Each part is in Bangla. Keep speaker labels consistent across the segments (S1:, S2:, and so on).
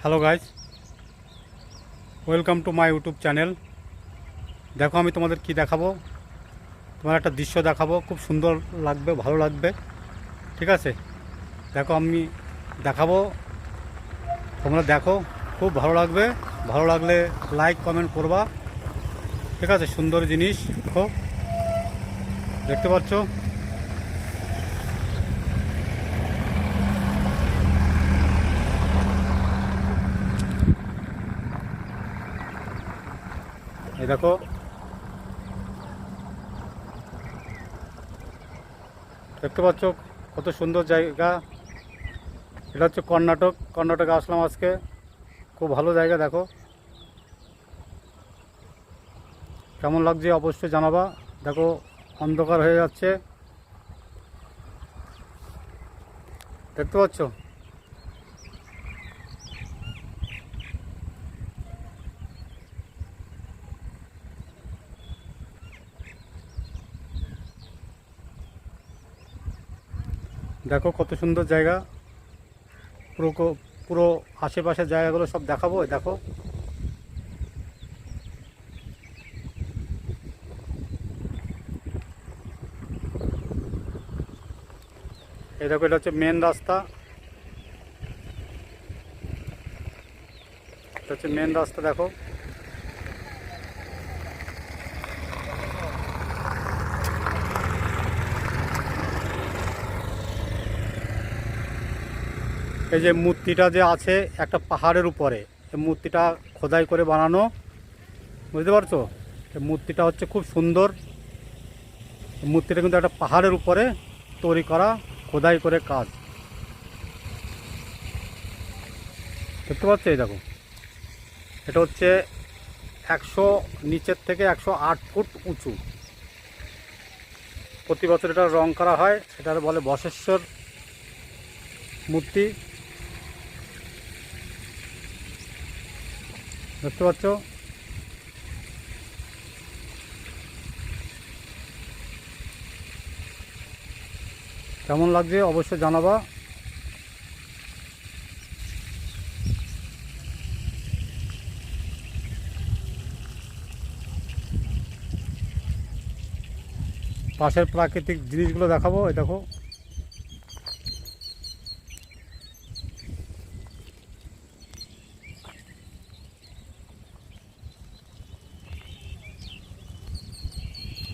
S1: Hello guys welcome to my YouTube channel দেখো আমি তোমাদের কি দেখাবো? তোমার একটা দৃশ্য দেখাবো। খুব সুন্দর লাগবে, ভালো লাগবে। ঠিক আছে? দেখো, আমি দেখাবো। তোমরা দেখো। খুব ভালো লাগবে। ভালো লাগলে লাইক কমেন্ট করবা। ঠিক আছে? সুন্দর জিনিস। দেখো। দেখতে পাচ্ছ? দেখো। দেখতে পাচ্ছ কত সুন্দর জায়গা। এটা হচ্ছে কর্ণাটক। কর্ণাটকে আসলাম আজকে। খুব ভালো জায়গা, দেখো। কেমন লাগছে অবশ্যই জানাবা। দেখো, অন্ধকার হয়ে যাচ্ছে। দেখতে পাচ্ছ? দেখো কত সুন্দর জায়গা। পুরো পুরো আশেপাশের জায়গাগুলো সব দেখাবো দেখো। এই দেখো, এটা হচ্ছে মেন রাস্তা। এটা হচ্ছে মেন রাস্তা, দেখো। এই যে মূর্তিটা যে আছে একটা পাহাড়ের উপরে, এই মূর্তিটা খোদাই করে বানানো, বুঝতে পারছ? এই মূর্তিটা হচ্ছে খুব সুন্দর। মূর্তিটা কিন্তু একটা পাহাড়ের উপরে তৈরি করা, খোদাই করে কাজ। দেখতে পাচ্ছ এই দেখো। এটা হচ্ছে একশো নিচের থেকে একশো আট ফুট উঁচু। প্রতি বছর এটা রং করা হয় এটা বলে বসেশ্বর মূর্তি। দেখতে পাচ্ছ? কেমন লাগছে অবশ্যই জানাবা। পাশের প্রাকৃতিক জিনিসগুলো দেখাবো এই দেখো।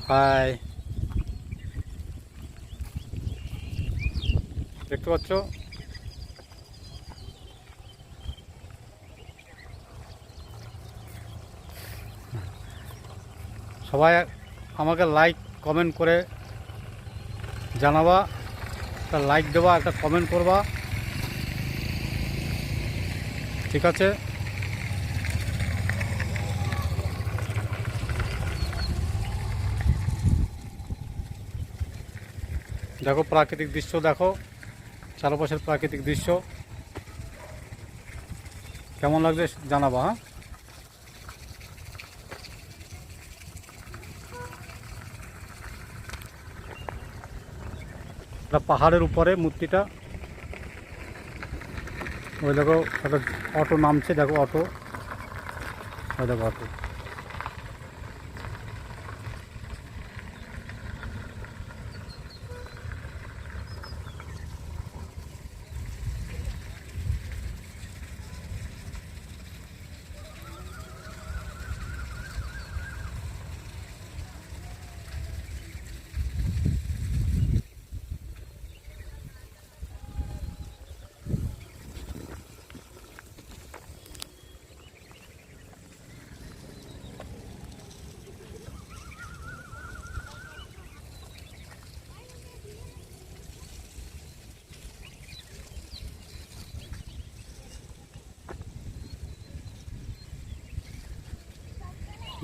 S1: হাই দেখতে পাচ্ছ? সবাই আমাকে লাইক কমেন্ট করে জানাবা, একটা লাইক দেবা, একটা কমেন্ট করবা। ঠিক আছে? দেখো প্রাকৃতিক দৃশ্য, দেখো। চারপাশের প্রাকৃতিক দৃশ্য। কেমন লাগছে জানাবা হ্যাঁ? এটা পাহাড়ের উপরে মূর্তিটা। ওই দেখো, একটা অটো নামছে, দেখো অটো। ওই দেখো অটো।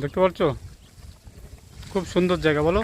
S1: দেখতে পাচ্ছ? খুব সুন্দর জায়গা বলো।